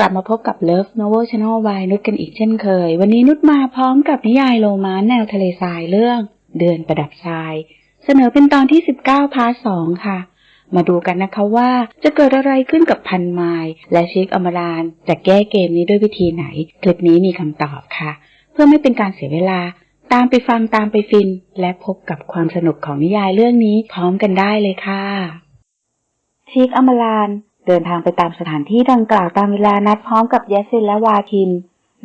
กลับมาพบกับ Love Novel Channel Y นุชกันอีกเช่นเคย วันนี้นุชมาพร้อมกับนิยายโรมานแนวทะเลทรายเรื่อง เดือนประดับทราย เสนอเป็นตอนที่ 19 พาร์ท2ค่ะ มาดูกันนะคะว่าจะเกิดอะไรขึ้นกับพันไมล์และชิคอมรานจะแก้เกมนี้ด้วยวิธีไหน คลิปนี้มีคำตอบค่ะ เพื่อไม่เป็นการเสียเวลา ตามไปฟังตามไปฟิน และพบกับความสนุกของนิยายเรื่องนี้พร้อมกันได้เลยค่ะชีคอมราน เดินทางไปตามสถานที่ดังกล่าวตามเวลานัดพร้อมกับแยซินและวาคิน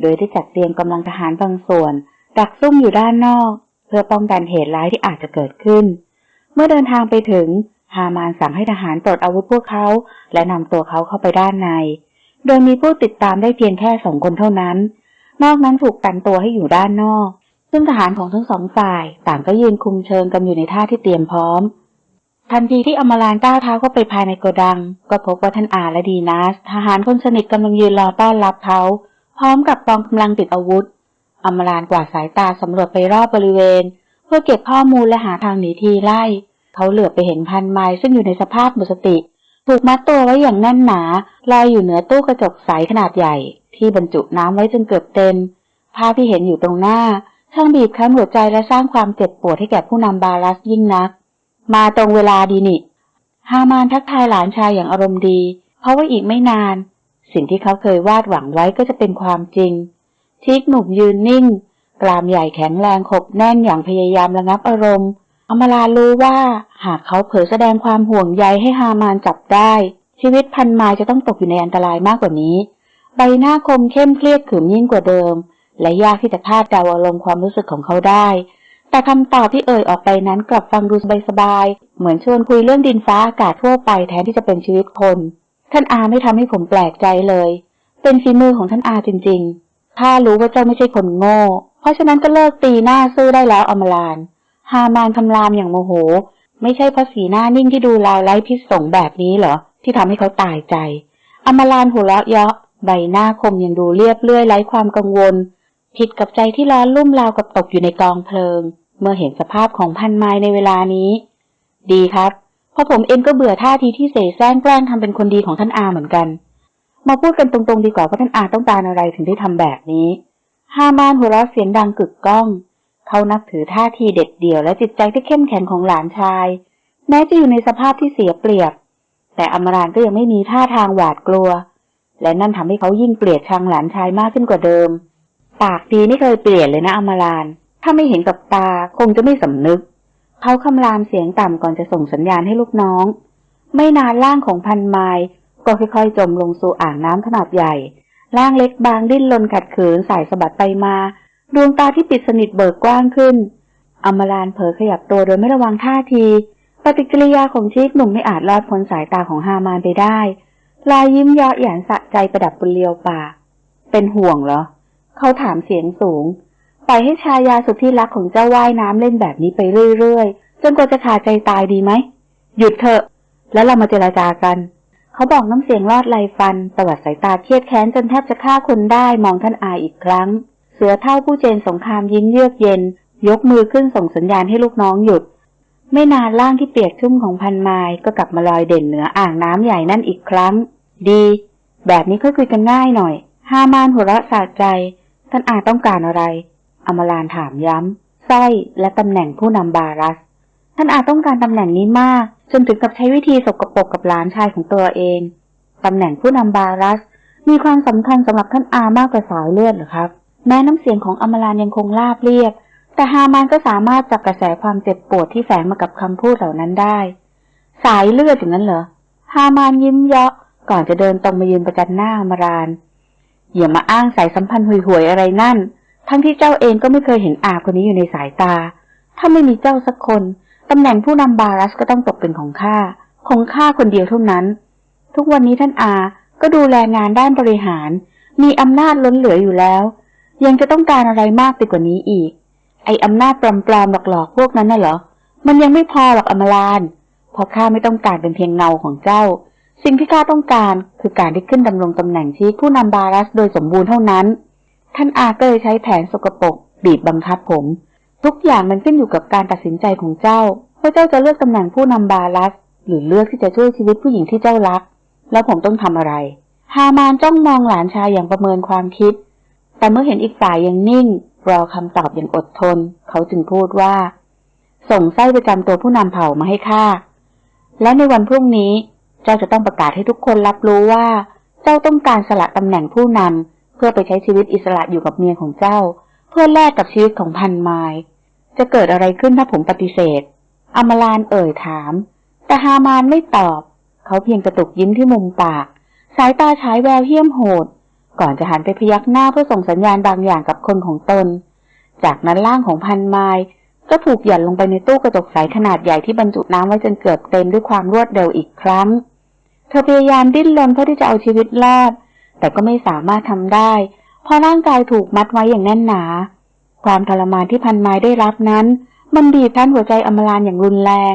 โดยได้จัดเตรียมกำลังทหารบางส่วน ดักซุ่มอยู่ด้านนอก เพื่อป้องกันเหตุร้ายที่อาจจะเกิดขึ้น เมื่อเดินทางไปถึงฮามานสั่งให้ทหารปลดอาวุธพวกเขา และนำตัวเขาเข้าไปด้านใน โดยมีผู้ติดตามได้เพียงแค่สองคนเท่านั้น นอกนั้นถูกกันตัวให้อยู่ด้านนอก ซึ่งทหารของทั้งสองฝ่ายต่างก็ยืนคุมเชิงกันอยู่ในท่าที่เตรียมพร้อม ทันทีที่อมรานก้าวเท้าเข้าไปภายในโกดัง ก็พบว่าท่านอาและดีนัสทหารคนสนิทกำลังยืนรอต้อนรับเขา พร้อมกับกองกำลังติดอาวุธ อมรานกวาดสายตาสำรวจไปรอบบริเวณ เพื่อเก็บข้อมูลและหาทางหนีทีไล่ เขาเหลือบไปเห็นพันไม้ซึ่งอยู่ในสภาพหมดสติ ถูกมัดตัวไว้อย่างแน่นหนาลอยอยู่เหนือตู้กระจกใสขนาดใหญ่ ที่บรรจุน้ำไว้จนเกือบเต็มภาพที่เห็นอยู่ตรงหน้าช่างบีบคั้นหัวใจและสร้างความเจ็บปวดให้แก่ผู้นำบาลัสยิ่งนัก มาตรงเวลาดีนี่ ฮามานทักทายหลานชายอย่างอารมณ์ดี เพราะว่าอีกไม่นาน สิ่งที่เขาเคยวาดหวังไว้ก็จะเป็นความจริง ชิกหนุ่มยืนนิ่งกรามใหญ่แข็งแรงขบแน่นอย่างพยายามระงับอารมณ์ อมรารู้ว่าหากเขาเผลอแสดงความห่วงใยให้ฮามานจับได้ ชีวิตพันไมายจะต้องตกอยู่ในอันตรายมากกว่านี้ ใบหน้าคมเข้มเครียดขรึมยิ่งกว่าเดิม และยากที่จะคาดเดาอารมณ์ความรู้สึกของเขาได้ แต่คำตอบที่เอ่ยออกไปนั้นกลับฟังดูสบายๆเหมือนชวนคุยเรื่องดินฟ้าอากาศทั่วไปแทนที่จะเป็นชีวิตคน ท่านอาไม่ทำให้ผมแปลกใจเลย เป็นฝีมือของท่านอาจริงๆถ้ารู้ว่าเจ้าไม่ใช่คนโง่ เพราะฉะนั้นก็เลิกตีหน้าซื่อได้แล้วอมรานฮามานคำรามอย่างโมโห ไม่ใช่เพราะสีหน้านิ่งที่ดูลาวไร้พิษสงแบบนี้เหรอที่ทำให้เขาตายใจ อมรานหัวเราะเยาะใบหน้าคมยังดูเรียบเรื่อยไร้ความกังวล ผิดกับใจที่ร้อนลุ่มราวกับตกอยู่ในกองเพลิง เมื่อเห็นสภาพของพันไม้ในเวลานี้ ดีครับ เพราะผมเองก็เบื่อท่าทีที่เสแสร้งแกล้งทำเป็นคนดีของท่านอาเหมือนกัน มาพูดกันตรงๆดีกว่าว่าท่านอาต้องการอะไรถึงได้ทำแบบนี้ฮามานหัวเราะเสียงดังกึกก้อง เขานับถือท่าทีเด็ดเดี่ยวและจิตใจที่เข้มแข็งของหลานชาย แม้จะอยู่ในสภาพที่เสียเปรียบ แต่อมรานก็ยังไม่มีท่าทางหวาดกลัว และนั่นทำให้เขายิ่งเกลียดชังหลานชายมากขึ้นกว่าเดิม ปากดีไม่เคยเปลี่ยนเลยนะอมราน ถ้าไม่เห็นกับตาคงจะไม่สำนึก เขาคำรามเสียงต่ำก่อนจะส่งสัญญาณให้ลูกน้อง ไม่นานร่างของพันไม้ก็ค่อยๆ จมลงสู่อ่างน้ำขนาดใหญ่ ร่างเล็กบางดิ้นรนขัดขืนสายสะบัดไปมา ดวงตาที่ปิดสนิทเบิกกว้างขึ้น อมรานเผลอขยับตัวโดยไม่ระวังท่าที ปฏิกิริยาของชีกหนุ่มไม่อาจลอดพ้นสายตาของฮามานไปได้รอยยิ้มเยาะหยานสะใจประดับบนเลียวปาก เป็นห่วงเหรอ เขาถามเสียงสูง ปล่อยให้ชายาสุดที่รักของเจ้าว่ายน้ำเล่นแบบนี้ไปเรื่อยๆ จนกว่าจะขาดใจตายดีไหม หยุดเถอะ แล้วเรามาเจราจากัน เขาบอกน้ำเสียงลอดไหลฟัน ตวัดสายตาเครียดแค้นจนแทบจะฆ่าคนได้มองท่านอาอีกครั้ง เสือเท่าผู้เจนสงครามยิ้มเยือกเย็น ยกมือขึ้นส่งสัญญาณให้ลูกน้องหยุด ไม่นานร่างที่เปียกชุ่มของพันไม้ก็กลับมาลอยเด่นเหนืออ่างน้ำใหญ่นั่นอีกครั้ง ดี แบบนี้ก็คุยกันง่ายหน่อยฮามานหัวเราะสะใจ ท่านอาต้องการอะไร อมรานถามย้ำสร้อยและตำแหน่งผู้นำบารัส ท่านอาต้องการตำแหน่งนี้มาก จนถึงกับใช้วิธีสกปรกกับหลานชายของตัวเองตำแหน่งผู้นำบารัส มีความสำคัญสำหรับท่านอามากกว่าสายเลือดหรือครับ แม้น้ำเสียงของอมรานยังคงราบเรียบ แต่ฮามานก็สามารถจับกระแสความเจ็บปวดที่แฝงมากับคำพูดเหล่านั้นได้ สายเลือดอย่างนั้นเหรอฮามานยิ้มเยาะก่อนจะเดินตรงมายืนประจันหน้าอมรานอย่ามาอ้างสายสัมพันธ์ห่วยๆอะไรนั่น ทั้งที่เจ้าเองก็ไม่เคยเห็นอาคนนี้อยู่ในสายตา ถ้าไม่มีเจ้าสักคน ตำแหน่งผู้นำบารัสก็ต้องตกเป็นของข้า ของข้าคนเดียวเท่านั้น ทุกวันนี้ท่านอาก็ดูแลงานด้านบริหาร มีอำนาจล้นเหลืออยู่แล้ว ยังจะต้องการอะไรมากไปกว่านี้อีก ไออำนาจปลอมๆหลอกๆพวกนั้นน่ะเหรอ มันยังไม่พอหรอกอมรานเพราะข้าไม่ต้องการเป็นเพียงเงาของเจ้า สิ่งที่ข้าต้องการคือการได้ขึ้นดำรงตำแหน่งชี้ผู้นำบารัสโดยสมบูรณ์เท่านั้น ท่านอาก็เลยใช้แผนสกปรกบีบบังคับผม ทุกอย่างมันขึ้นอยู่กับการตัดสินใจของเจ้าว่าเจ้าจะเลือกตำแหน่งผู้นำบารัส หรือเลือกที่จะช่วยชีวิตผู้หญิงที่เจ้ารัก แล้วผมต้องทำอะไร ฮามานจ้องมองหลานชายอย่างประเมินความคิด แต่เมื่อเห็นอีกฝ่ายยังนิ่ง รอคำตอบอย่างอดทน เขาจึงพูดว่า ส่งไส้ประจำตัวผู้นำเผ่ามาให้ข้าและในวันพรุ่งนี้ เจ้าจะต้องประกาศให้ทุกคนรับรู้ว่า เจ้าต้องการสละตำแหน่งผู้นำ พื่อไปใช้ชีวิตอิสระอยู่กับเมียของเจ้า เพื่อแลกกับชีวิตของพันไมล์จะเกิดอะไรขึ้นถ้าผมปฏิเสธ อมลานเอ่ยถาม แต่ฮามานไม่ตอบ เขาเพียงกระตุกยิ้มที่มุมปาก สายตาฉายแววเหี้ยมโหด ก่อนจะหันไปพยักหน้าเพื่อส่งสัญญาณบางอย่างกับคนของตน จากนั้นร่างของพันไมล์ก็ถูกหย่อนลงไปในตู้กระจกใสขนาดใหญ่ที่บรรจุน้ำไว้จนเกือบเต็มด้วยความรวดเร็วอีกครั้ง เธอพยายามดิ้นรนเพื่อที่จะเอาชีวิตรอด แต่ก็ไม่สามารถทำได้ เพราะร่างกายถูกมัดไว้อย่างแน่นหนา ความทรมานที่พันไม้ได้รับนั้น มันบีบคั้นหัวใจอมรานอย่างรุนแรง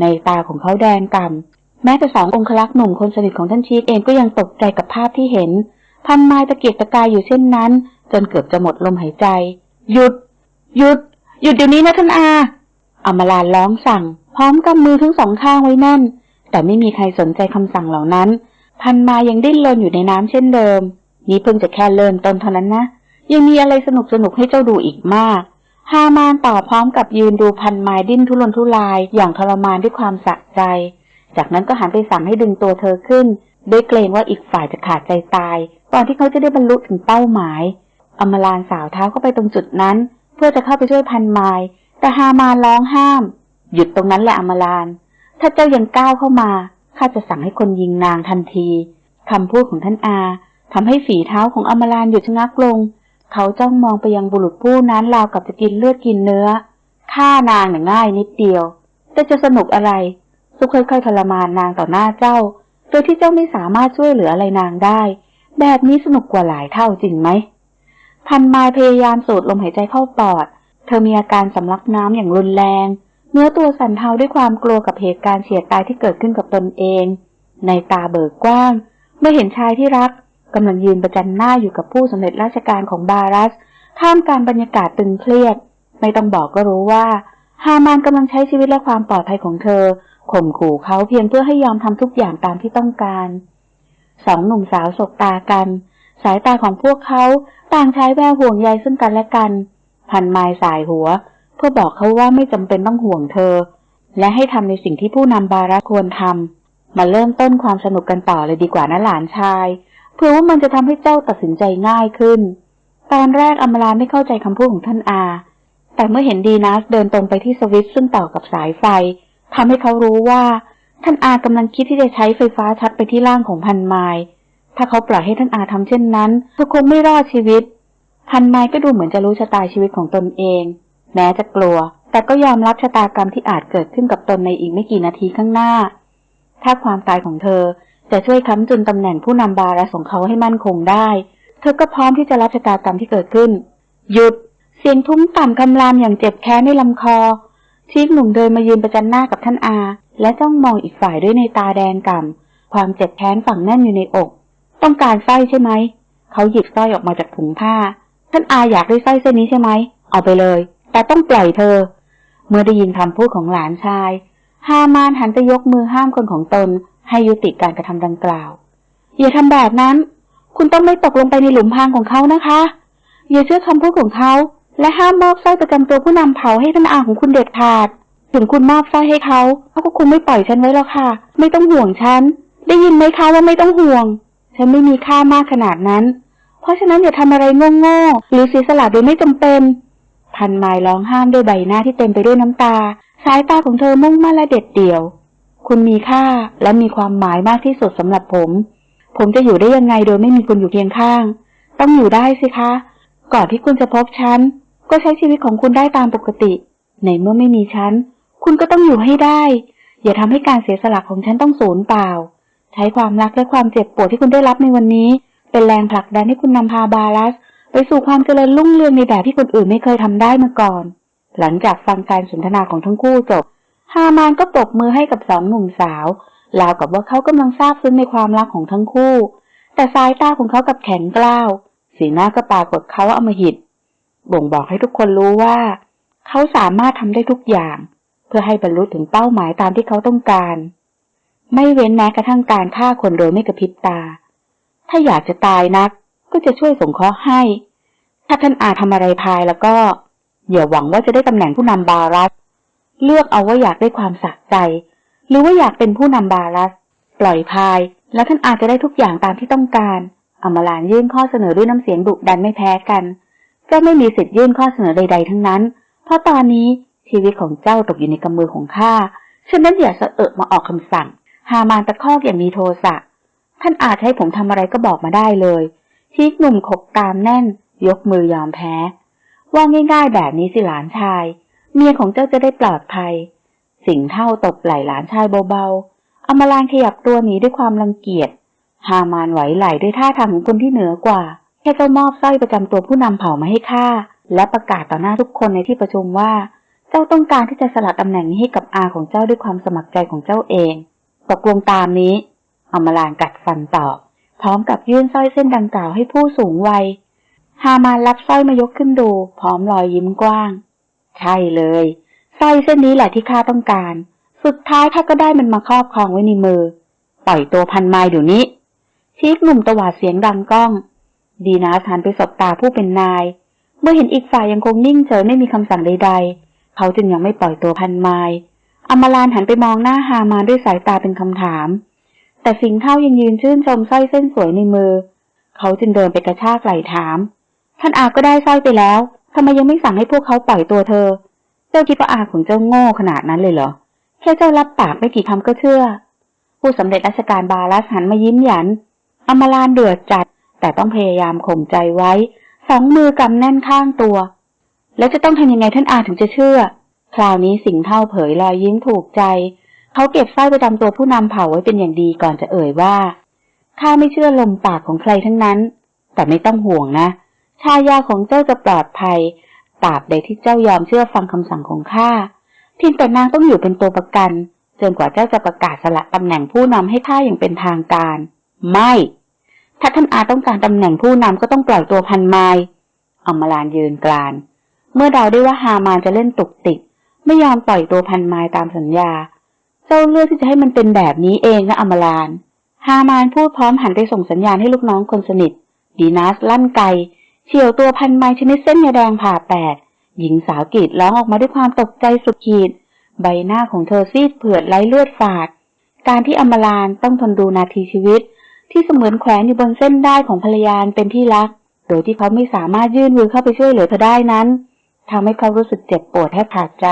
ในตาของเขาแดงก่ำแม้แต่สององคลักษ์หนุ่มคนสนิทของท่านชีตเองก็ยังตกใจกับภาพที่เห็น พันไม้ตะเกียกตะกายอยู่เช่นนั้น จนเกือบจะหมดลมหายใจ หยุด หยุด หยุดเดี๋ยวนี้นะท่านอาอมรานร้องสั่ง พร้อมกำมือทั้งสองข้างไว้แน่น แต่ไม่มีใครสนใจคำสั่งเหล่านั้น พันมายังดิ้นรนอยู่ในน้ำเช่นเดิม นี่เพิ่งจะแค่เริ่มต้นเท่านั้นนะ ยังมีอะไรสนุกสนุกให้เจ้าดูอีกมาก ฮามานต่อพร้อมกับยืนดูพันไม้ดิ้นทุรนทุรายอย่างทรมานด้วยความสะใจ จากนั้นก็หันไปสั่งให้ดึงตัวเธอขึ้นด้วยเกรงว่าอีกฝ่ายจะขาดใจตาย ก่อนที่เขาจะได้บรรลุถึงเป้าหมาย อมรานสาวเท้าเข้าไปตรงจุดนั้น เพื่อจะเข้าไปช่วยพันไม้แต่ฮามานร้องห้าม หยุดตรงนั้นแหละอมราน ถ้าเจ้ายังก้าวเข้ามา ข้าจะสั่งให้คนยิงนางทันทีคำพูดของท่านอาทำให้ฝีเท้าของอมรานหยุดชะงักลง เขาจ้องมองไปยังบุรุษผู้นั้นราวกับจะกินเลือดกินเนื้อฆ่านางน่ะง่ายนิดเดียว แต่จะสนุกอะไร สุค่อยๆทรมานนางต่อหน้าเจ้า โดยที่เจ้าไม่สามารถช่วยเหลืออะไรนางได้ แบบนี้สนุกกว่าหลายเท่าจริงไหม พันไมายพยายามสูดลมหายใจเข้าปอด เธอมีอาการสำลักน้ำอย่างรุนแรง เนื้อตัวสั่นเทาด้วยความกลัวกับเหตุการณ์เฉียดตายที่เกิดขึ้นกับตนเอง ในตาเบิกกว้าง เมื่อเห็นชายที่รักกำลังยืนประจันหน้าอยู่กับผู้สำเร็จราชการของบารัส ท่ามกลางบรรยากาศตึงเครียด ไม่ต้องบอกก็รู้ว่า ฮามานกำลังใช้ชีวิตและความปลอดภัยของเธอ ข่มขู่เขาเพียงเพื่อให้ยอมทำทุกอย่างตามที่ต้องการ สองหนุ่มสาวสบตากัน สายตาของพวกเขาต่างใช้แววห่วงใยซึ่งกันและกัน พันไม้สายหัว เพื่อบอกเขาว่าไม่จำเป็นต้องห่วงเธอ และให้ทำในสิ่งที่ผู้นำบารัสควรทำมาเริ่มต้นความสนุกกันต่อเลยดีกว่านะหลานชายเพื่อว่ามันจะทำให้เจ้าตัดสินใจง่ายขึ้น ตอนแรกอมราไม่เข้าใจคำพูดของท่านอา แต่เมื่อเห็นดีนัสเดินตรงไปที่สวิตช์ซึ่งต่อกับสายไฟทำให้เขารู้ว่า ท่านอากำลังคิดที่จะใช้ไฟฟ้าชัดไปที่ร่างของพันไมล์ถ้าเขาปล่อยให้ท่านอาทำเช่นนั้นเธอคงไม่รอดชีวิต พันไมล์ก็ดูเหมือนจะรู้ชะตาชีวิตของตนเอง แม้จะกลัว แต่ก็ยอมรับชะตากรรมที่อาจเกิดขึ้นกับตนในอีกไม่กี่นาทีข้างหน้า ถ้าความตายของเธอจะช่วยค้ำจุนตำแหน่งผู้นำบารัสของเขาให้มั่นคงได้ เธอก็พร้อมที่จะรับชะตากรรมที่เกิดขึ้น หยุด เสียงทุ้มต่ำคำรามอย่างเจ็บแค้นในลำคอชีกหนุ่มเดินมายืนประจันหน้ากับท่านอา และจ้องมองอีกฝ่ายด้วยในตาแดงก่ำความเจ็บแค้นฝังแน่นอยู่ในอก ต้องการสร้อยใช่ไหม เขาหยิบสร้อยออกมาจากถุงผ้า ท่านอาอยากได้สร้อยเส้นนี้ใช่ไหม เอาไปเลย แต่ต้องปล่อยเธอ เมื่อได้ยินคำพูดของหลานชาย ฮามานหันไปยกมือห้ามคนของตน ให้ยุติการกระทำดังกล่าว อย่าทำแบบนั้น คุณต้องไม่ตกลงไปในหลุมพรางของเขานะคะ อย่าเชื่อคำพูดของเขา และห้ามมอบสร้อยประจำตัวผู้นำเผาให้ท่านอาของคุณเด็ดขาด ถึงคุณมอบสร้อยให้เขาเขาก็คงไม่ปล่อยฉันไว้หรอกค่ะ ไม่ต้องห่วงฉัน ได้ยินไหมคะว่าไม่ต้องห่วง ฉันไม่มีค่ามากขนาดนั้น เพราะฉะนั้นอย่าทำอะไรโง่ๆหรือเสียสละโดยไม่จำเป็น พันไม้ร้องห้ามด้วยใบหน้าที่เต็มไปด้วยน้ำตา สายตาของเธอมุ่งมั่นและเด็ดเดี่ยว คุณมีค่าและมีความหมายมากที่สุดสำหรับผม ผมจะอยู่ได้ยังไงโดยไม่มีคุณอยู่เคียงข้าง ต้องอยู่ได้สิคะ ก่อนที่คุณจะพบฉัน ก็ใช้ชีวิตของคุณได้ตามปกติ ในเมื่อไม่มีฉัน คุณก็ต้องอยู่ให้ได้ อย่าทำให้การเสียสละของฉันต้องสูญเปล่า ใช้ความรักและความเจ็บปวดที่คุณได้รับในวันนี้ เป็นแรงผลักดันให้คุณนำพาบาลัส ไปสู่ความเจริญรุ่งเรืองในแบบที่คนอื่นไม่เคยทำได้มาก่อน หลังจากฟังการสนทนาของทั้งคู่จบ ฮามานก็ปรบมือให้กับสองหนุ่มสาวราวกับว่าเขากำลังซาบซึ้งในความรักของทั้งคู่ แต่สายตาของเขากับแข็งกล้าว สีหน้าก็ปรากฏเขาอมหิต บ่งบอกให้ทุกคนรู้ว่า เขาสามารถทำได้ทุกอย่าง เพื่อให้บรรลุถึงเป้าหมายตามที่เขาต้องการ ไม่เว้นแม้กระทั่งการฆ่าคนโดยไม่กระพริบตา ถ้าอยากจะตายนัก ก็จะช่วยสงเคราะห์ให้ ถ้าท่านอาทำอะไรพายแล้วก็อย่าหวังว่าจะได้ตำแหน่งผู้นำบารัส เลือกเอาว่าอยากได้ความสะใจ หรือว่าอยากเป็นผู้นำบารัส ปล่อยพาย แล้วท่านอาจจะได้ทุกอย่างตามที่ต้องการอมรานยื่นข้อเสนอด้วยน้ำเสียงดุดันไม่แพ้กัน เจ้าไม่มีสิทธิ์ยื่นข้อเสนอใด ๆ ทั้งนั้น เพราะตอนนี้ชีวิตของเจ้าตกอยู่ในกำมือของข้า ฉะนั้นอย่าเสอะเอะมาออกคำสั่ง ฮามานตะคอกอย่างมีโทสะ ท่านอาจให้ผมทำอะไรก็บอกมาได้เลย ชีกหนุ่มขบกามแน่น ยกมือยอมแพ้ ว่าง่ายๆแบบนี้สิหลานชาย เมียของเจ้าจะได้ปลอดภัย สิงเท่าตบไหล่หลานชายเบาๆอมรานขยับตัวหนีด้วยความรังเกียจฮามานไหวไหลด้วยท่าทางของคนที่เหนือกว่า แค่เจ้ามอบสร้อยประจำตัวผู้นำเผ่ามาให้ข้าและประกาศต่อหน้าทุกคนในที่ประชุมว่า เจ้าต้องการที่จะสละตำแหน่งนี้ให้กับอาของเจ้าด้วยความสมัครใจของเจ้าเอง ตกลงตามนี้อมรานกัดฟันตอบ พร้อมกับยื่นสร้อยเส้นดังกล่าวให้ผู้สูงวัย ฮามานรับสร้อยมายกขึ้นดู พร้อมรอยยิ้มกว้าง ใช่เลยสร้อยเส้นนี้แหละที่ข้าต้องการ สุดท้ายข้าก็ได้มันมาครอบครองไว้ในมือ ปล่อยตัวพันไม้เดี๋ยวนี้ ชีกหนุ่มตวาดเสียงดังก้อง ดีนาสหันไปสบตาผู้เป็นนาย เมื่อเห็นอีกฝ่ายยังคงนิ่งเฉยไม่มีคำสั่งใด ๆ เขาจึงยังไม่ปล่อยตัวพันไม้อมรานหันไปมองหน้าฮามานด้วยสายตาเป็นคำถาม แต่สิงเท่ายังยืนชื่นชมสร้อยเส้นสวยในมือ เขาจึงเดินไปกระชากไหล่ถาม ท่านอาก็ได้สร้อยไปแล้วทำไมยังไม่สั่งให้พวกเขาปล่อยตัวเธอ เจ้าคิดว่าอาของเจ้าโง่ขนาดนั้นเลยเหรอ แค่เจ้ารับปากไม่กี่คำก็เชื่อ ผู้สำเร็จราชการบาลัสหันมายิ้มหยันอมรานเดือดจัด แต่ต้องพยายามข่มใจไว้ สองมือกำแน่นข้างตัว แล้วจะต้องทำยังไงท่านอาถึงจะเชื่อ คราวนี้สิงเท่าเผยรอยยิ้มถูกใจ เขาเก็บสร้อยประจำตัวผู้นำเผ่าไว้เป็นอย่างดีก่อนจะเอ่ยว่า ข้าไม่เชื่อลมปากของใครทั้งนั้น แต่ไม่ต้องห่วงนะ ชายาของเจ้าจะปลอดภัย ตราบใดที่เจ้ายอมเชื่อฟังคำสั่งของข้าเพียงแต่นางต้องอยู่เป็นตัวประกันจนกว่าเจ้าจะประกาศสละตำแหน่งผู้นำให้ข้าอย่างเป็นทางการ ไม่ ถ้าท่านอาต้องการตำแหน่งผู้นำก็ต้องปล่อยตัวพันไม้อมรานยืนกลาน เมื่อเดาได้ว่าฮามานจะเล่นตุกติก ไม่ยอมปล่อยตัวพันไม้ตามสัญญา เจ้าเลือกที่จะให้มันเป็นแบบนี้เองนะอมรานฮามานพูดพร้อมหันไปส่งสัญญาณให้ลูกน้องคนสนิท ดีนัสลั่นไกเฉียวตัวพันไม้ชนิดเส้นยาแดงผ่าแปด หญิงสาวกรีดร้องออกมาด้วยความตกใจสุดขีด ใบหน้าของเธอซีดเผือดไร้เลือดฝาด การที่อมรานต้องทนดูนาทีชีวิต ที่เสมือนแขวนอยู่บนเส้นได้ของภรรยาเป็นที่รัก โดยที่เขาไม่สามารถยื่นมือเข้าไปช่วยเหลือเธอได้นั้นทำให้เขารู้สึกเจ็บปวดแทบขาดใจ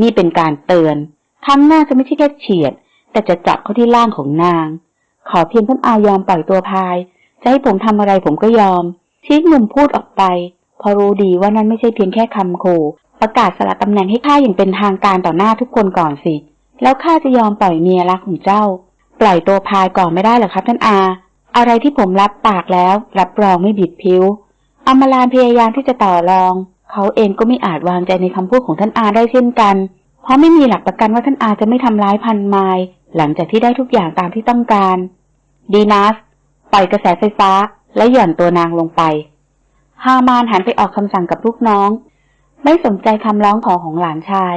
นี่เป็นการเตือน ครั้งหน้าจะไม่ใช่แค่เฉียด แต่จะจับเข้าที่ล่างของนาง ขอเพียงท่านอายอมปล่อยตัวพาย จะให้ผมทำอะไรผมก็ยอม ชีกหนุ่มพูดออกไป พอรู้ดีว่านั่นไม่ใช่เพียงแค่คำขู่ประกาศสละตำแหน่งให้ข้าอย่างเป็นทางการต่อหน้าทุกคนก่อนสิ แล้วข้าจะยอมปล่อยเมียรักของเจ้า ปล่อยตัวพายก่อนไม่ได้หรอครับท่านอา อะไรที่ผมรับปากแล้ว รับรองไม่บิดผิวอมรานพยายามที่จะต่อรอง เขาเองก็ไม่อาจวางใจในคำพูดของท่านอาได้เช่นกัน เพราะไม่มีหลักประกันว่าท่านอาจะไม่ทำร้ายพันไมล์หลังจากที่ได้ทุกอย่างตามที่ต้องการ ดีนัสปล่อยกระแสไฟฟ้าและหย่อนตัวนางลงไป ฮามานหันไปออกคำสั่งกับลูกน้อง ไม่สนใจคำร้องขอของหลานชาย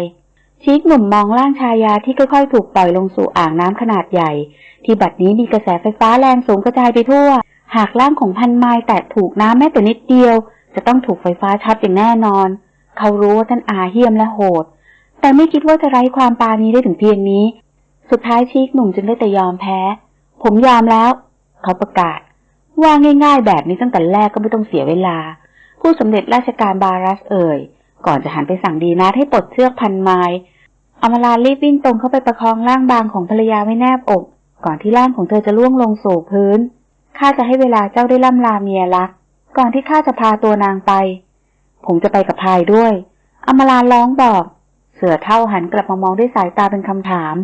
ชีกหนุ่มมองร่างชายาที่ค่อยๆ ถูกปล่อยลงสู่อ่างน้ำขนาดใหญ่ ที่บัดนี้มีกระแสไฟฟ้าแรงสูงกระจายไปทั่ว หากร่างของพันไม้แตะถูกน้ำแม้แต่นิดเดียว จะต้องถูกไฟฟ้าช็อตอย่างแน่นอน เขารู้ว่าท่านอาเหี้ยมและโหด แต่ไม่คิดว่าจะไร้ความปานี้ได้ถึงเพียงนี้ สุดท้ายชีกหนุ่มจึงได้แต่ยอมแพ้ ผมยอมแล้ว เขาประกาศ ว่าง่ายๆ แบบนี้ตั้งแต่แรกก็ไม่ต้องเสียเวลา ผู้สำเร็จราชการบารัสเอ่ย ก่อนจะหันไปสั่งดีนาให้ปลดเชือกพันไม้อมรารีบวิ่งตรงเข้าไปประคองร่างบางของภรรยาไว้แนบอก ก่อนที่ร่างของเธอจะล่วงลงสู่พื้นข้าจะให้เวลาเจ้าได้ล่ำลาเมียรัก ก่อนที่ข้าจะพาตัวนางไป ผมจะไปกับพายด้วย อมราร้องบอก เสือเท่าหันกลับมามองด้วยสายตาเป็นคำถาม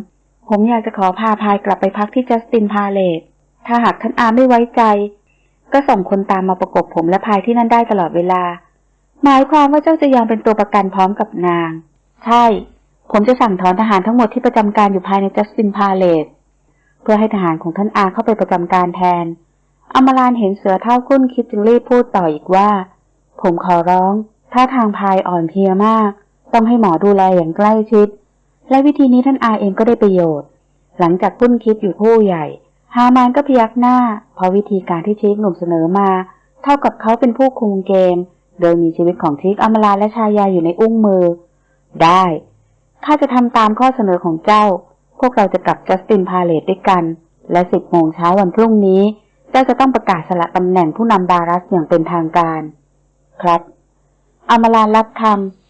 ผมอยากจะขอพาพายกลับไปพักที่จัสตินพาเลตถ้าหากท่านอาไม่ไว้ใจ ก็ส่งคนตามมาประกบผมและพายที่นั่นได้ตลอดเวลา หมายความว่าเจ้าจะยอมเป็นตัวประกันพร้อมกับนาง ใช่ ผมจะสั่งถอนทหารทั้งหมดที่ประจำการอยู่ภายในจัสตินพาเลตเพื่อให้ทหารของท่านอาเข้าไปประจำการแทนอมรานเห็นเสือเท่าคุ้นคิดจึงรีบพูดต่ออีกว่า ผมขอร้องถ้าทางพายอ่อนเพลียมาก ต้องให้หมอดูแลอย่างใกล้ชิด และวิธีนี้ท่านอาเองก็ได้ประโยชน์ หลังจากคุ้นคิดอยู่ผู้ใหญ่ ฮามานก็พยักหน้า เพราะวิธีการที่ชีคหนุ่มเสนอมา เท่ากับเขาเป็นผู้คุมเกม โดยมีชีวิตของชีคอมลาและชายาอยู่ในอุ้งมือ ได้ข้าจะทำตามข้อเสนอของเจ้า พวกเราจะกลับจัสตินพาเลตด้วยกัน และสิบโมงเช้าวันพรุ่งนี้ เจ้าจะต้องประกาศสละตำแหน่งผู้นำบารัสอย่างเป็นทางการ ครับอมลารับคำ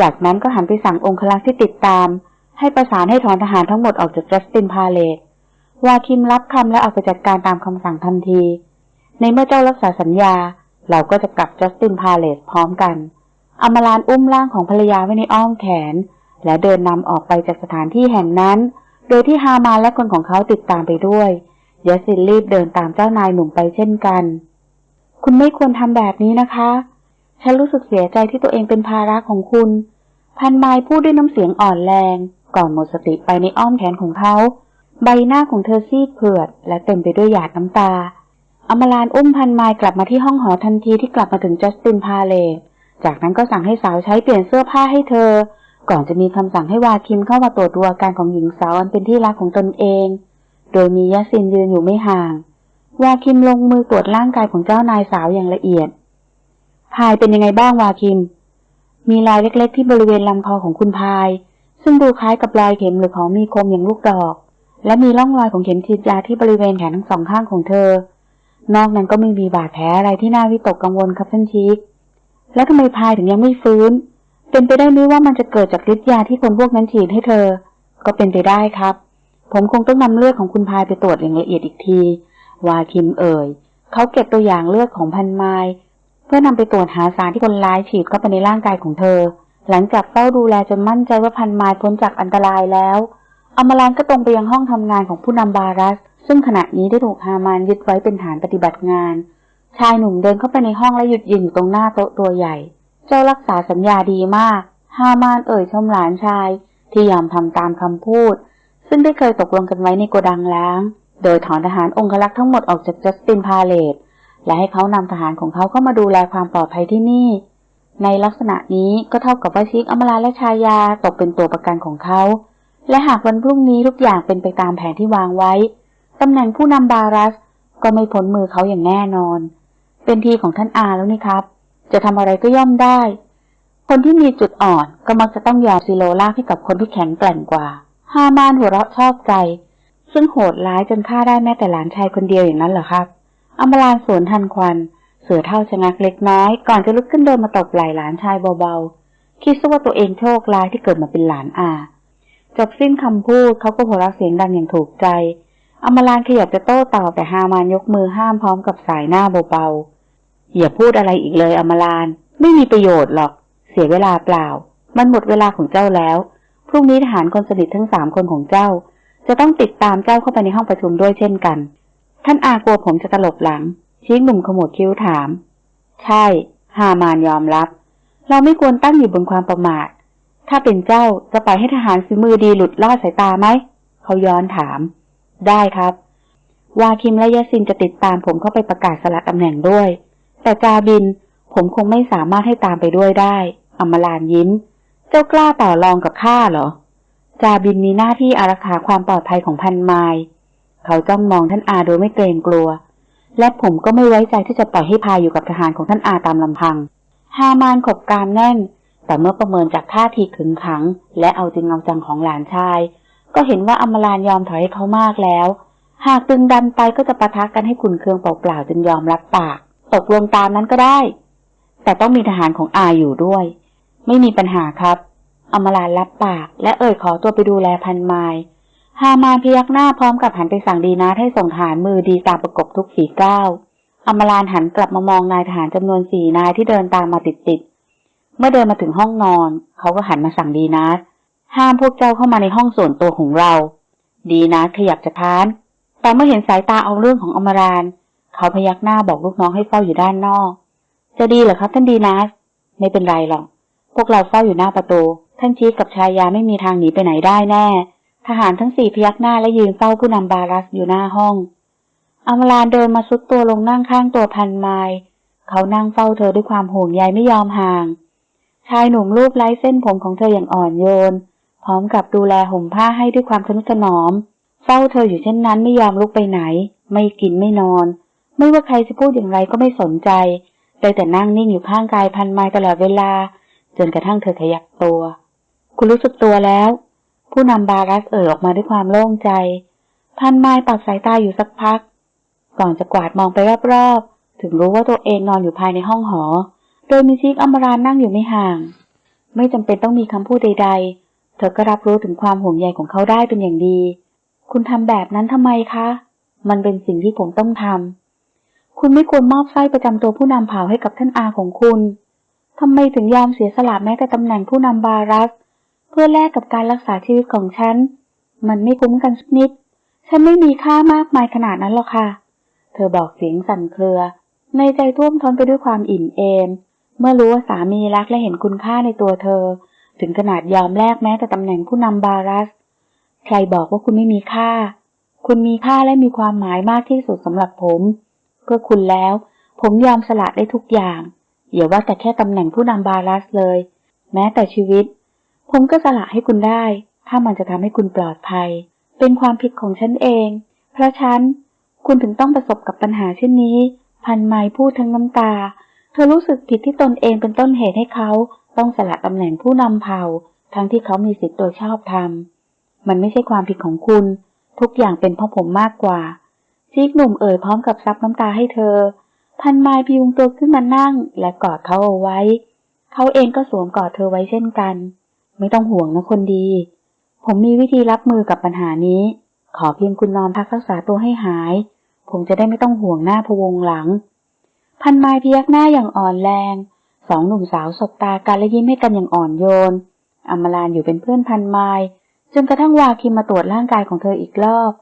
จากนั้นก็หันไปสั่งองคลักษ์ที่ติดตาม ให้ประสานให้ถอนทหารทั้งหมดออกจากจัสตินพาเลตวาคิมรับคำและเอาไปจัดการตามคำสั่งทันที ในเมื่อเจ้ารักษาสัญญา เราก็จะกลับจัสตินพาเลตพร้อมกันอมรานอุ้มร่างของภรรยาไว้ในอ้อมแขน และเดินนำออกไปจากสถานที่แห่งนั้น โดยที่ฮามาและคนของเขาติดตามไปด้วยยาสินรีบเดินตามเจ้านายหนุ่มไปเช่นกัน คุณไม่ควรทำแบบนี้นะคะ ฉันรู้สึกเสียใจที่ตัวเองเป็นภาระของคุณ พันไม้พูดด้วยน้ำเสียงอ่อนแรง ก่อนหมดสติไปในอ้อมแขนของเขา ใบหน้าของเธอซีดเผือด และเต็มไปด้วยหยาดน้ำตา อมรานอุ้มพันไม้กลับมาที่ห้องหอทันทีที่กลับมาถึงจัสตินพาเลตจากนั้นก็สั่งให้สาวใช้เปลี่ยนเสื้อผ้าให้เธอ ก่อนจะมีคำสั่งให้วาคิมเข้ามาตรวจดูอาการของหญิงสาวอันเป็นที่รักของตนเอง โดยมียะซินยืนอยู่ไม่ห่าง วาคิมลงมือตรวจร่างกายของเจ้านายสาวอย่างละเอียด พายเป็นยังไงบ้างวาคิม มีรอยเล็กๆ ที่บริเวณลำคอของคุณพาย ซึ่งดูคล้ายกับรอยเข็มหรือของมีคมอย่างลูกดอก และมีร่องรอยของเข็มฉีดยาที่บริเวณแขนทั้งสองข้างของเธอ นอกนั้นก็ไม่มีบาดแผลอะไรที่น่าวิตกกังวลครับท่านชีคแล้วทำไมพายถึงยังไม่ฟื้น เป็นไปได้ไหมว่ามันจะเกิดจากฤทธิ์ยาที่คนพวกนั้นฉีดให้เธอ ก็เป็นไปได้ครับ ผมคงต้องนำเลือดของคุณพายไปตรวจอย่างละเอียดอีกที วาคิมเอ่ย เขาเก็บตัวอย่างเลือดของพันไมล์ เพื่อนำไปตรวจหาสารที่คนร้ายฉีดเข้าไปในร่างกายของเธอ หลังจากเฝ้าดูแลจนมั่นใจว่าพันไมล์พ้นจากอันตรายแล้วอมรานก็ตรงไปยังห้องทำงานของผู้นำบารัส ซึ่งขณะนี้ได้ถูกฮามานยึดไว้เป็นฐานปฏิบัติงาน ชายหนุ่มเดินเข้าไปในห้องและหยุดยืนอยู่ตรงหน้าโต๊ะตัวใหญ่ เจ้ารักษาสัญญาดีมาก ฮามานเอ่ยชมหลานชาย ที่ยอมทำตามคำพูด ซึ่งได้เคยตกลงกันไว้ในโกดังล้าง โดยถอนทหารองครักษ์ทั้งหมดออกจากจัสตินพาเลต และให้เขานำทหารของเขาเข้ามาดูแลความปลอดภัยที่นี่ ในลักษณะนี้ก็เท่ากับว่าชิกอมราและชายาตกเป็นตัวประกันของเขา และหากวันพรุ่งนี้ทุกอย่างเป็นไปตามแผนที่วางไว้ตำแหน่งผู้นำบารัส ก็ไม่พ้นมือเขาอย่างแน่นอน เป็นทีของท่านอาแล้วนี่ครับ จะทำอะไรก็ย่อมได้ คนที่มีจุดอ่อนก็มักจะต้องยอมซิโลลากให้กับคนที่แข็งแกร่งกว่า ฮามานหัวเราะชอบใจ ซึ่งโหดร้ายจนฆ่าได้แม้แต่หลานชายคนเดียวอย่างนั้นเหรอครับ อมรานสวนทันควัน เสือเท่าชะงักเล็กน้อย ก่อนจะลุกขึ้นเดินมาตบไหล่หลานชายเบาๆ คิดซะว่าตัวเองโชคร้ายที่เกิดมาเป็นหลานอา จบสิ้นคำพูดเขาก็หัวเราะเสียงดังอย่างถูกใจ อมรานขยับจะโต้ตอบแต่ฮามานยกมือห้ามพร้อมกับสายหน้าเบาๆ อย่าพูดอะไรอีกเลยอมราน ไม่มีประโยชน์หรอก เสียเวลาเปล่า มันหมดเวลาของเจ้าแล้ว พรุ่งนี้ทหารคนสนิททั้งสามคนของเจ้า จะต้องติดตามเจ้าเข้าไปในห้องประชุมด้วยเช่นกัน ท่านอากลัวผมจะตลบหลัง ชี้หนุ่มขมวดคิ้วถาม ใช่ ฮามานยอมรับ เราไม่ควรตั้งอยู่บนความประมาท ถ้าเป็นเจ้าจะปล่อยให้ทหารฝีมือดีหลุดลอดสายตาไหม เขาย้อนถาม ได้ครับ วาคิมและยะซินจะติดตามผมเข้าไปประกาศสละตำแหน่งด้วย แต่จาบิน ผมคงไม่สามารถให้ตามไปด้วยได้ อมรานยิ้ม เจ้ากล้าต่อรองกับข้าเหรอ จาบินมีหน้าที่อารักขาความปลอดภัยของพันไมล์ เขาจ้องมองท่านอาโดยไม่เกรงกลัว และผมก็ไม่ไว้ใจที่จะปล่อยให้พายอยู่กับทหารของท่านอาตามลำพัง ฮามานขบกรามแน่น แต่เมื่อประเมินจากท่าทีขึงขัง และเอาจริงเอาจังของหลานชาย ก็เห็นว่าอมรานยอมถอยให้เขามากแล้ว หากตึงดันไปก็จะปะทะกันให้ขุนเคืองเปล่าๆจนยอมรับปาก ตกลงตามนั้นก็ได้ แต่ต้องมีทหารของอาอยู่ด้วย ไม่มีปัญหาครับอมรานรับปากและเอ่ยขอตัวไปดูแลพันไมล์ ฮามานพยักหน้าพร้อมกับหันไปสั่งดีนาให้ส่งทหารมือดีตามประกบทุกฝีก้าวอมรานหันกลับมามองนายทหารจำนวนสี่นายที่เดินตามมาติดๆ เมื่อเดินมาถึงห้องนอน เขาก็หันมาสั่งดีนัสห้ามพวกเจ้าเข้ามาในห้องส่วนตัวของเรา ดีนัสขยับจะค้าน แต่เมื่อเห็นสายตาเอาเรื่องของอมราน เขาพยักหน้าบอกลูกน้องให้เฝ้าอยู่ด้านนอก จะดีเหรอครับท่านดีนัสไม่เป็นไรหรอก พวกเราเฝ้าอยู่หน้าประตู ท่านชี้กับชายาไม่มีทางหนีไปไหนได้แน่ ทหารทั้งสี่พยักหน้าและยืนเฝ้าผู้นำบารัสอยู่หน้าห้องอมรานเดินมาซุดตัวลงนั่งข้างตัวพันไมล์เขานั่งเฝ้าเธอด้วยความห่วงใยไม่ยอมห่าง ชายหนุ่มรูปไล้เส้นผมของเธออย่างอ่อนโยน พร้อมกับดูแลห่มผ้าให้ด้วยความทนุถนอม เฝ้าเธออยู่เช่นนั้นไม่ยอมลุกไปไหน ไม่กินไม่นอน ไม่ว่าใครจะพูดอย่างไรก็ไม่สนใจได้แต่นั่งนิ่งอยู่ข้างกายพันไม้ตลอดเวลา จนกระทั่งเธอขยับตัว คุณรู้สึกตัวแล้ว ผู้นำบารัสเอ่ยออกมาด้วยความโล่งใจพันไม้ปักสายตาอยู่สักพัก ก่อนจะกวาดมองไปรอบๆ ถึงรู้ว่าตัวเองนอนอยู่ภายในห้องหอ โดยมีชิคอมรานนั่งอยู่ไม่ห่าง ไม่จำเป็นต้องมีคำพูดใด ๆ เธอก็รับรู้ถึงความห่วงใยของเขาได้เป็นอย่างดี คุณทำแบบนั้นทำไมคะ มันเป็นสิ่งที่ผมต้องทำ คุณไม่ควรมอบสร้อยประจำตัวผู้นำเผ่าให้กับท่านอาของคุณทำไมถึงยอมเสียสละแม้แต่ตำแหน่งผู้นำบารัส เพื่อแลกกับการรักษาชีวิตของฉัน มันไม่คุ้มกันสักนิด ฉันไม่มีค่ามากมายขนาดนั้นหรอกค่ะ เธอบอกเสียงสั่นเครือ ในใจท่วมท้นไปด้วยความอิ่มเอม เมื่อรู้ว่าสามีรักและเห็นคุณค่าในตัวเธอ ถึงขนาดยอมแลกแม้แต่ตำแหน่งผู้นำบารัส ใครบอกว่าคุณไม่มีค่า คุณมีค่าและมีความหมายมากที่สุดสำหรับผม เพื่อคุณแล้ว ผมยอมสละได้ทุกอย่างอย่าว่าแต่แค่ตำแหน่งผู้นำบารัสเลย แม้แต่ชีวิต ผมก็สละให้คุณได้ ถ้ามันจะทำให้คุณปลอดภัย เป็นความผิดของฉันเอง เพราะฉัน คุณถึงต้องประสบกับปัญหาเช่นนี้ พันไม้พูดทั้งน้ำตา เธอรู้สึกผิดที่ตนเองเป็นต้นเหตุให้เขา ต้องสละตำแหน่งผู้นำเผ่า ทั้งที่เขามีสิทธิ์โดยชอบธรรม มันไม่ใช่ความผิดของคุณ ทุกอย่างเป็นเพราะผมมากกว่าชีกหนุ่มเอ่ยพร้อมกับซับน้ำตาให้เธอ พันไม้พิยุงตัวขึ้นมานั่งและกอดเขาเอาไว้ เขาเองก็สวมกอดเธอไว้เช่นกัน ไม่ต้องห่วงนะคนดี ผมมีวิธีรับมือกับปัญหานี้ ขอเพียงคุณนอนพักรักษาตัวให้หาย ผมจะได้ไม่ต้องห่วงหน้าพวงหลัง พันไม้พยักหน้าอย่างอ่อนแรง สองหนุ่มสาวสบตากันและยิ้มให้กันอย่างอ่อนโยนอมรานอยู่เป็นเพื่อนพันไม้จนกระทั่งวาคิมมาตรวจร่างกายของเธออีกรอบ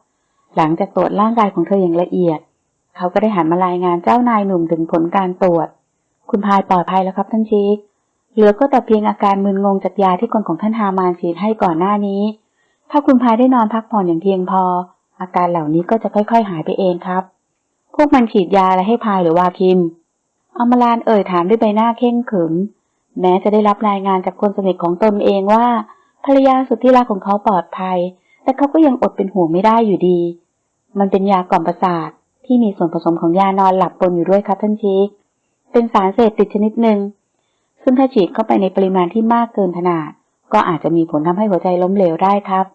หลังจากตรวจร่างกายของเธออย่างละเอียด เขาก็ได้หันมารายงานเจ้านายหนุ่มถึงผลการตรวจ คุณพายปลอดภัยแล้วครับท่านชีก เหลือก็แต่เพียงอาการมึนงงจากยาที่คนของท่านฮามานฉีดให้ก่อนหน้านี้ ถ้าคุณพายได้นอนพักผ่อนอย่างเพียงพอ อาการเหล่านี้ก็จะค่อยๆ หายไปเองครับ พวกมันฉีดยาอะไรให้พายหรือวาคิม อมรานเอ่ยถามด้วยใบหน้าเข่งขึม แม้จะได้รับรายงานจากคนสนิทของตนเองว่า ภรรยาสุดที่รักของเขาปลอดภัย แต่เขาก็ยังอดเป็นห่วงไม่ได้อยู่ดี มันเป็นยากล่อมประสาทที่มีส่วนผสมของยานอนหลับปนอยู่ด้วยครับท่านชีกเป็นสารเสพติดชนิดหนึ่ง ซึ่งถ้าฉีดเข้าไปในปริมาณที่มากเกินขนาด ก็อาจจะมีผลทำให้หัวใจล้มเหลวได้ครับ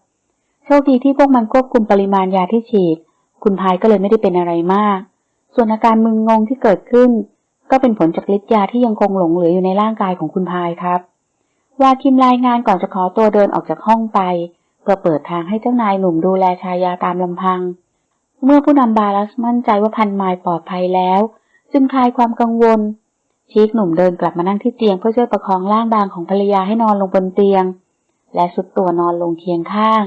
โชคดีที่พวกมันควบคุมปริมาณยาที่ฉีด คุณพายก็เลยไม่ได้เป็นอะไรมาก ส่วนอาการมึนงงที่เกิดขึ้น ก็เป็นผลจากฤทธิ์ยาที่ยังคงหลงเหลืออยู่ในร่างกายของคุณพายครับวาคิมรายงานก่อนจะขอตัวเดินออกจากห้องไปเพื่อเปิดทางให้เจ้านายหนุ่มดูแลชายาตามลำพัง เมื่อผู้นำบาลัสมั่นใจว่าพันไมล์ปลอดภัยแล้ว จึงคลายความกังวล ชีกหนุ่มเดินกลับมานั่งที่เตียงเพื่อช่วยประคองร่างบางของภรรยาให้นอนลงบนเตียง และสุดตัวนอนลงเคียงข้าง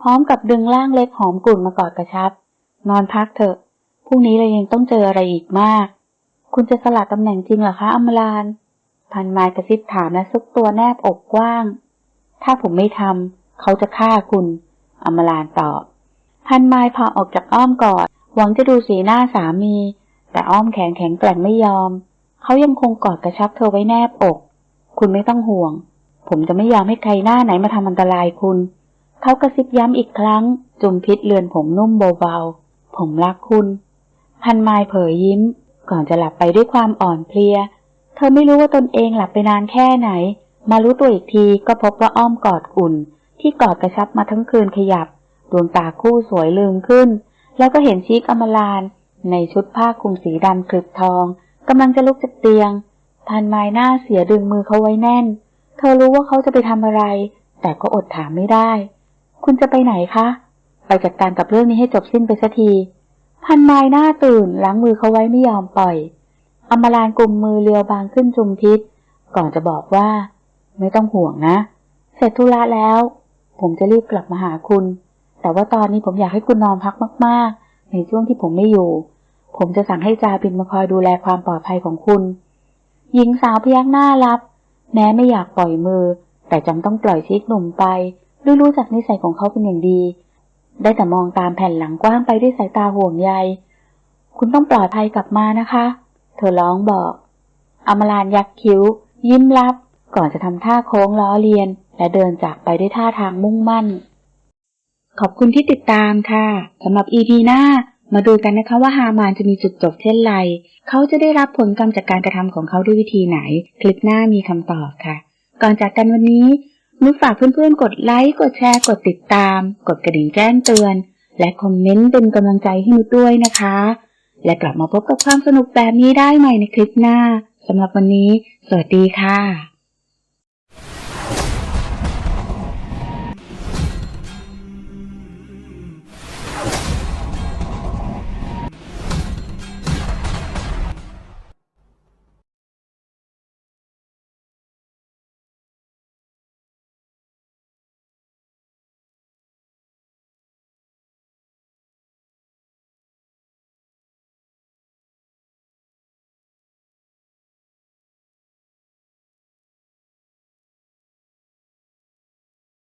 พร้อมกับดึงร่างเล็กหอมกลุ่นมากอดกระชับ นอนพักเถอะพรุ่งนี้เรายังต้องเจออะไรอีกมาก คุณจะสละตำแหน่งจริงเหรอคะอมรานพันไม้กระซิบถามและซุกตัวแนบอกกว้าง ถ้าผมไม่ทำเขาจะฆ่าคุณอมรานตอบ พันไม้พาออกจากอ้อมกอด หวังจะดูสีหน้าสามี แต่อ้อมแขนแข็งแกร่งไม่ยอม เขายังคงกอดกระชับเธอไว้แนบอก คุณไม่ต้องห่วง ผมจะไม่ยอมให้ใครหน้าไหนมาทำอันตรายคุณ เขากระซิบย้ำอีกครั้ง จุมพิษเลือนผมนุ่มเบาๆ ผมรักคุณ พันไม้เผยยิ้ม ก่อนจะหลับไปด้วยความอ่อนเพลีย เธอไม่รู้ว่าตนเองหลับไปนานแค่ไหน มารู้ตัวอีกทีก็พบว่าอ้อมกอดอุ่น ที่กอดกระชับมาทั้งคืนขยับ ดวงตาคู่สวยลืมขึ้น แล้วก็เห็นชีกอมลานในชุดผ้าคลุมสีดำคลึกทอง กำลังจะลุกจากเตียงพันไม้หน้าเสียดึงมือเขาไว้แน่น เธอรู้ว่าเขาจะไปทำอะไร แต่ก็อดถามไม่ได้ คุณจะไปไหนคะ ไปจัดการกับเรื่องนี้ให้จบสิ้นไปสักที พันไม้หน้าตื่นล้างมือเขาไว้ไม่ยอมปล่อย อมรานกลุ่มมือเลียวบางขึ้นจุมพิษ ก่อนจะบอกว่า ไม่ต้องห่วงนะ เสร็จธุระแล้ว ผมจะรีบกลับมาหาคุณ แต่ว่าตอนนี้ผมอยากให้คุณนอนพักมาก ๆ ในช่วงที่ผมไม่อยู่ ผมจะสั่งให้จาบินมาคอยดูแลความปลอดภัยของคุณ หญิงสาวพยักหน้ารับ แม้ไม่อยากปล่อยมือ แต่จำต้องปล่อยชิกหนุ่มไปด้วยรู้จักนิสัยของเขาเป็นอย่างดี ได้แต่มองตามแผ่นหลังกว้างไปด้วยสายตาห่วงใย คุณต้องปลอดภัยกลับมานะคะ เธอร้องบอก อมรานยักคิ้ว ยิ้มรับ ก่อนจะทำท่าโค้งล้อเลียน และเดินจากไปด้วยท่าทางมุ่งมั่น ขอบคุณที่ติดตามค่ะสำหรับ EP หน้า มาดูกันนะคะว่าฮามานจะมีจุดจบเช่นไร เขาจะได้รับผลกรรมจากการกระทำของเขาด้วยวิธีไหน คลิปหน้ามีคำตอบค่ะ ก่อนจากกันวันนี้นุชฝากเพื่อนๆ กดไลค์ กดแชร์ กดติดตาม กดกระดิ่งแจ้งเตือน และคอมเมนต์เป็นกำลังใจให้นุด้วยนะคะ และกลับมาพบกับความสนุกแบบนี้ได้ใหม่ในคลิปหน้าสำหรับวันนี้ สวัสดีค่ะ